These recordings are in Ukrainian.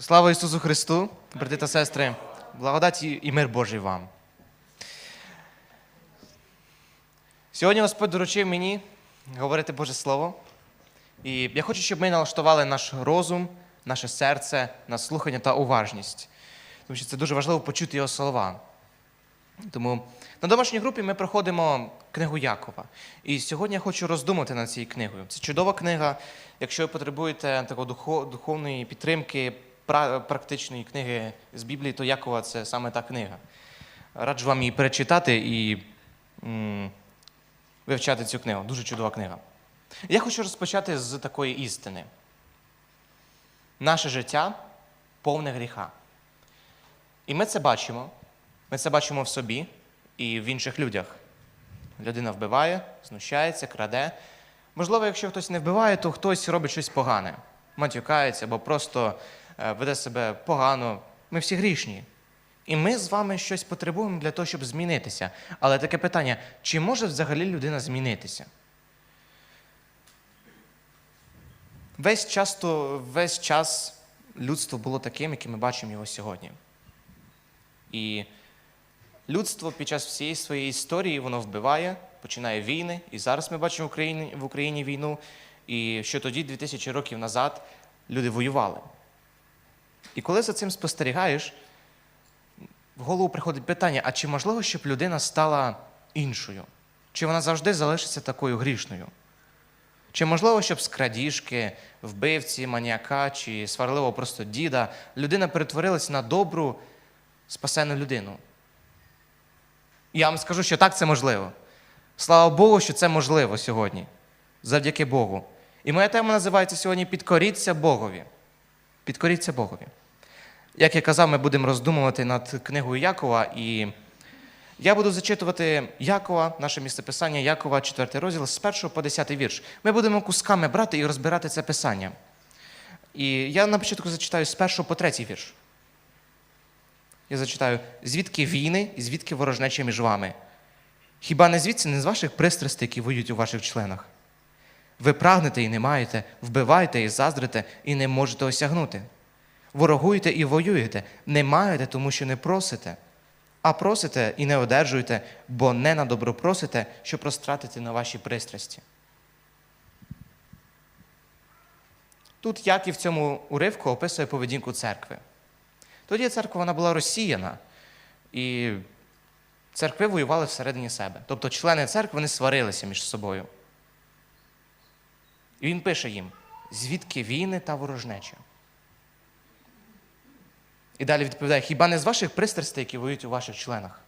Слава Ісусу Христу, брати та сестри, благодаті і мир Божий вам. Сьогодні Господь доручив мені говорити Боже Слово. І я хочу, щоб ми налаштували наш розум, наше серце на слухання та уважність. Тому що це дуже важливо почути його слова. Тому на домашній групі ми проходимо книгу Якова. І сьогодні я хочу роздумати над цією книгою. Це чудова книга. Якщо ви потребуєте такої духовної підтримки, практичної книги з Біблії, то Якова це саме та книга. Раджу вам її перечитати і м, вивчати цю книгу. Дуже чудова книга. Я хочу розпочати з такої істини. Наше життя повне гріха. І ми це бачимо. Ми це бачимо в собі і в інших людях. Людина вбиває, знущається, краде. Можливо, якщо хтось не вбиває, то хтось робить щось погане, матюкається або просто веде себе погано. Ми всі грішні. І ми з вами щось потребуємо для того, щоб змінитися. Але таке питання: чи може взагалі людина змінитися? Весь, часто, весь час людство було таким, яким ми бачимо його сьогодні. І людство під час всієї своєї історії воно вбиває, починає війни. І зараз ми бачимо в Україні, в Україні війну. І що тоді, 2000 років назад, люди воювали. І коли за цим спостерігаєш, в голову приходить питання: а чи можливо, щоб людина стала іншою? Чи вона завжди залишиться такою грішною? Чи можливо, щоб з крадіжки, вбивці, маніяка чи сварливого просто діда людина перетворилась на добру, спасену людину? Я вам скажу, що так це можливо. Слава Богу, що це можливо сьогодні. Завдяки Богу. І моя тема називається сьогодні Підкоріться Богові. Підкоріться Богові. Як я казав, ми будемо роздумувати над книгою Якова, і я буду зачитувати Якова, наше місцеписання Якова, 4 розділ, з 1 по 10 вірш. Ми будемо кусками брати і розбирати це писання. І я на початку зачитаю з 1 по 3 вірш. Я зачитаю, звідки війни і звідки ворожнеча між вами? Хіба не звідси, не з ваших пристрастей, які воюють у ваших членах? Ви прагнете і не маєте, вбиваєте і заздрите, і не можете осягнути. Ворогуєте і воюєте, не маєте, тому що не просите. А просите і не одержуєте, бо не на добро просите, щоб розтратити на ваші пристрасті. Тут Яків в цьому уривку описує поведінку церкви. Тоді церква вона була розсіяна, і церкви воювали всередині себе. Тобто члени церкви вони сварилися між собою. І він пише їм: звідки війни та ворожнеча? І далі відповідає: хіба не з ваших пристрастей, які воюють у ваших членах?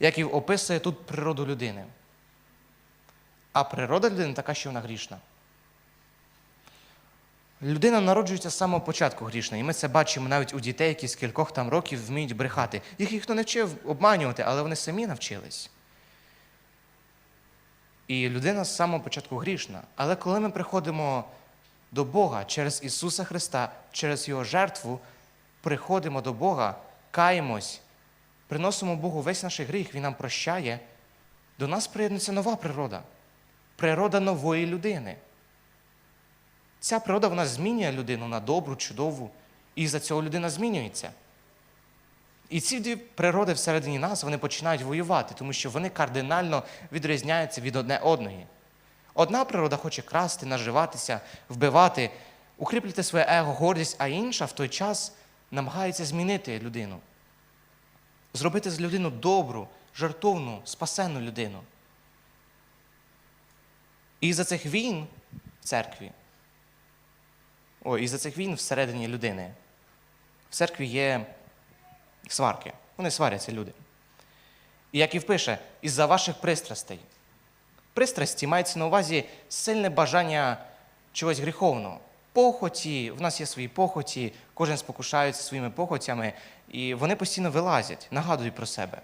Яків описує тут природу людини. А природа людини така, що вона грішна. Людина народжується з самого початку грішна, і ми це бачимо навіть у дітей, які з кількох там років вміють брехати. Їх ніхто не вчив обманювати, але вони самі навчились. І людина з самого початку грішна. Але коли ми приходимо до Бога через Ісуса Христа, через Його жертву, приходимо до Бога, каємось, приносимо Богу весь наш гріх, Він нам прощає, до нас приєднується нова природа, природа нової людини. Ця природа вона змінює людину на добру, чудову, і за цього людина змінюється. І ці дві природи всередині нас вони починають воювати, тому що вони кардинально відрізняються від одне одної. Одна природа хоче красти, наживатися, вбивати, укріплювати своє его, гордість, а інша в той час намагається змінити людину. Зробити з людину добру, жартовну, спасенну людину. І за цих війн в церкві, ой, і за цих війн всередині людини, в церкві є сварки. Вони сваряться люди. І як і впише, із-за ваших пристрастей. Пристрасті мається на увазі сильне бажання чогось гріховного. Похоті, в нас є свої похоті, кожен спокушається своїми похотями, і вони постійно вилазять, нагадують про себе.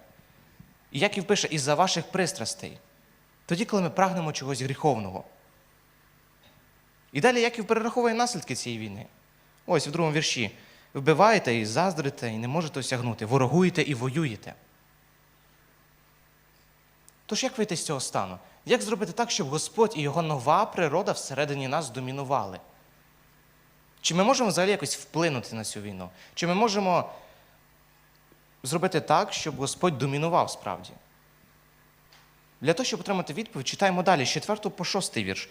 І як і впише, із-за ваших пристрастей. Тоді, коли ми прагнемо чогось гріховного. І далі Яків перераховує наслідки цієї війни. Ось в другому вірші. Вбиваєте і заздрите, і не можете осягнути, ворогуєте і воюєте. Тож як вийти з цього стану? Як зробити так, щоб Господь і його нова природа всередині нас домінували? Чи ми можемо взагалі якось вплинути на цю війну? Чи ми можемо зробити так, щоб Господь домінував справді? Для того, щоб отримати відповідь, читаємо далі, з 4 по 6 вірш.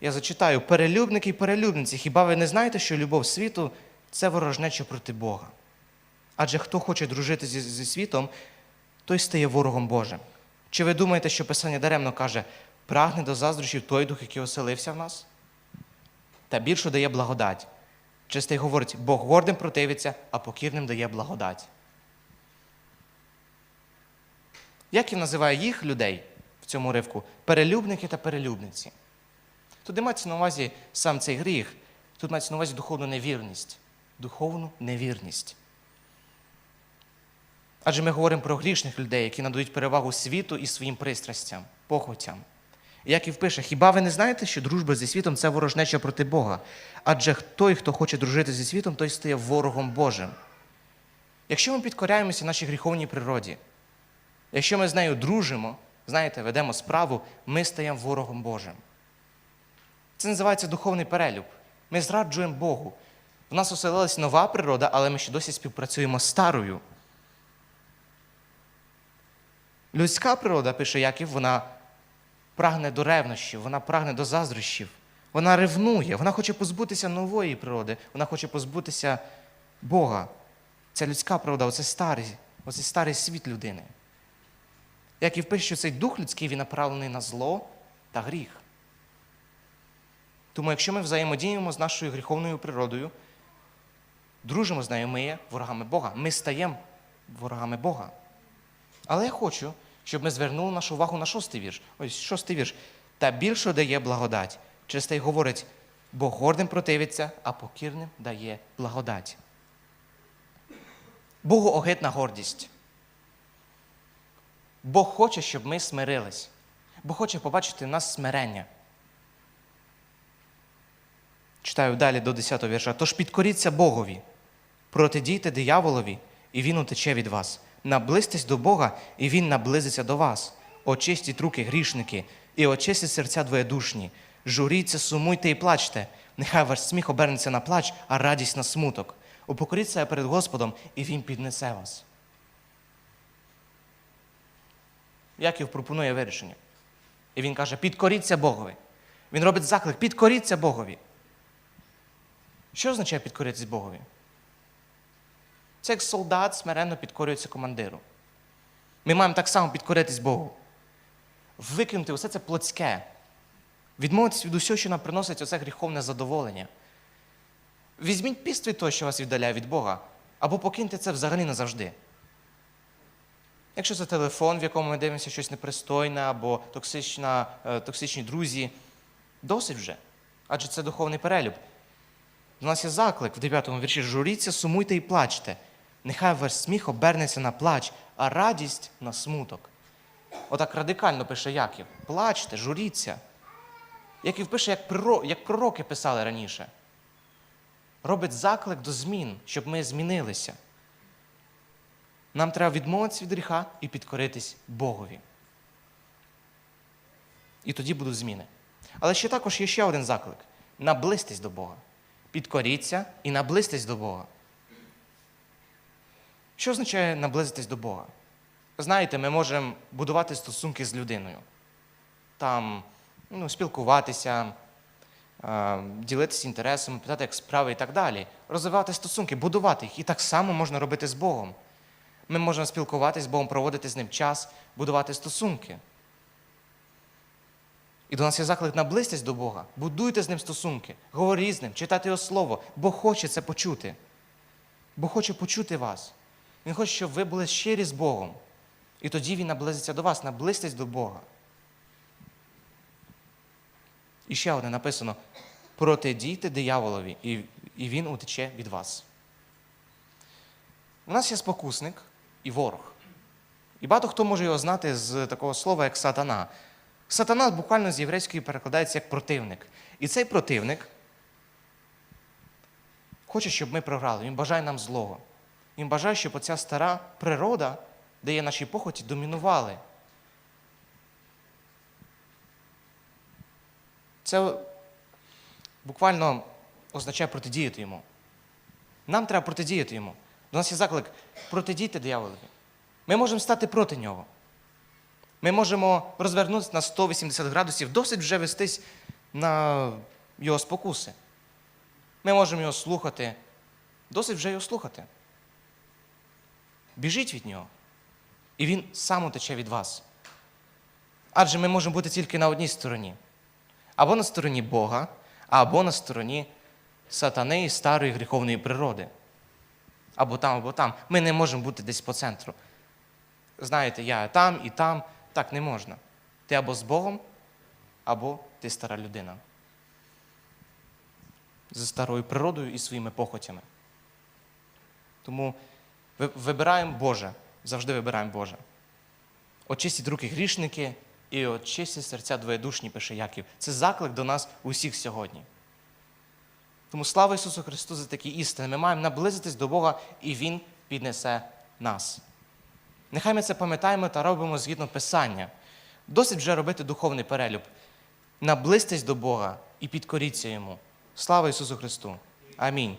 Я зачитаю: перелюбники і перелюбниці, хіба ви не знаєте, що любов світу це ворожнеча проти Бога? Адже хто хоче дружити зі, зі світом, той стає ворогом Божим. Чи ви думаєте, що Писання даремно каже, прагне до заздрощів той дух, який оселився в нас? Та більше дає благодать. Чистий говорить, Бог гордим противиться, а покірним дає благодать. Як він називає їх людей в цьому ривку? Перелюбники та перелюбниці. Тут не мається на увазі сам цей гріх, тут мається на увазі духовну невірність. Духовну невірність. Адже ми говоримо про грішних людей, які надають перевагу світу і своїм пристрастям, похотям. Як І Яків пише, хіба ви не знаєте, що дружба зі світом це ворожнеча проти Бога? Адже той, хто хоче дружити зі світом, той стає ворогом Божим. Якщо ми підкоряємося нашій гріховній природі, якщо ми з нею дружимо, знаєте, ведемо справу, ми стаємо ворогом Божим. Це називається духовний перелюб. Ми зраджуємо Богу. В нас оселилась нова природа, але ми ще досі співпрацюємо з старою. Людська природа, пише Яків, вона прагне до ревнощів, вона прагне до заздрощів, вона ревнує, вона хоче позбутися нової природи, вона хоче позбутися Бога. Це людська природа, оце старий, оце старий світ людини. Яків пише, що цей дух людський він направлений на зло та гріх. Тому, якщо ми взаємодіємо з нашою гріховною природою, дружимо з нею, ми є ворогами Бога. Ми стаємо ворогами Бога. Але я хочу, щоб ми звернули нашу увагу на шостий вірш. Ось шостий вірш. Та більше дає благодать. Через те й говорить, Бог гордим противиться, а покірним дає благодать. Богу огидна гордість. Бог хоче, щоб ми смирились. Бог хоче побачити в нас смирення. Читаю далі до 10 вірша. Тож підкоріться Богові, протидійте дияволові, і він утече від вас. Наблизьтесь до Бога, і Він наблизиться до вас. Очистіть руки грішники, і очистіть серця двоєдушні. Журіться, сумуйте і плачте. Нехай ваш сміх обернеться на плач, а радість на смуток. Упокоріться перед Господом, і Він піднесе вас. Яків пропонує вирішення. І він каже: підкоріться Богові. Він робить заклик, підкоріться Богові. Що означає підкоритись Богові? Це як солдат смиренно підкорюється командиру. Ми маємо так само підкоритись Богу. Викинути усе це плотське. Відмовитись від усього, що нам приносить оце гріховне задоволення. Візьміть піст від того, що вас віддаляє від Бога, або покиньте це взагалі назавжди. Якщо це телефон, в якому ми дивимося щось непристойне, або токсична, е, токсичні друзі, досить вже. Адже це духовний перелюб. У нас є заклик в 9 вірші: журіться, сумуйте і плачте. Нехай ваш сміх обернеться на плач, а радість на смуток. Отак радикально пише Яків. Плачте, журіться. Яків пише, як, приро... як пророки писали раніше. Робить заклик до змін, щоб ми змінилися. Нам треба відмовитися від гріха і підкоритись Богові. І тоді будуть зміни. Але ще також є ще один заклик: наблизьтесь до Бога. Підкоріться і наблизьтесь до Бога. Що означає наблизитись до Бога? Знаєте, ми можемо будувати стосунки з людиною, там ну, спілкуватися, е, ділитися інтересами, питати, як справи і так далі. Розвивати стосунки, будувати їх. І так само можна робити з Богом. Ми можемо спілкуватися з Богом, проводити з ним час, будувати стосунки. І до нас є заклик наблизьтесь до Бога, будуйте з ним стосунки, говоріть з ним, читайте його слово. Бог хоче це почути. Бог хоче почути вас. Він хоче, щоб ви були щирі з Богом. І тоді Він наблизиться до вас, наблизьтесь до Бога. І ще одне написано: протидійте дияволові, і, він утече від вас. У нас є спокусник і ворог. І багато хто може його знати з такого слова, як сатана. Сатана буквально з єврейської перекладається як противник. І цей противник хоче, щоб ми програли. Він бажає нам злого. Він бажає, щоб оця стара природа, де є наші похоті, домінували. Це буквально означає протидіяти йому. Нам треба протидіяти йому. До нас є заклик протидійте дияволові. Ми можемо стати проти нього. Ми можемо розвернутися на 180 градусів, досить вже вестись на його спокуси. Ми можемо його слухати, досить вже його слухати. Біжіть від нього, і він сам утече від вас. Адже ми можемо бути тільки на одній стороні. Або на стороні Бога, або на стороні сатани і старої гріховної природи. Або там, або там. Ми не можемо бути десь по центру. Знаєте, я там і там. Так не можна. Ти або з Богом, або ти стара людина. Зі старою природою і своїми похотями. Тому вибираємо Боже, завжди вибираємо Боже. Очистіть руки грішники і очистіть серця двоєдушні, пише Яків. Це заклик до нас усіх сьогодні. Тому слава Ісусу Христу за такі істини. Ми маємо наблизитись до Бога, і Він піднесе нас. Нехай ми це пам'ятаємо та робимо згідно Писання. Досить вже робити духовний перелюб. Наблизьтесь до Бога і підкоріться Йому. Слава Ісусу Христу! Амінь.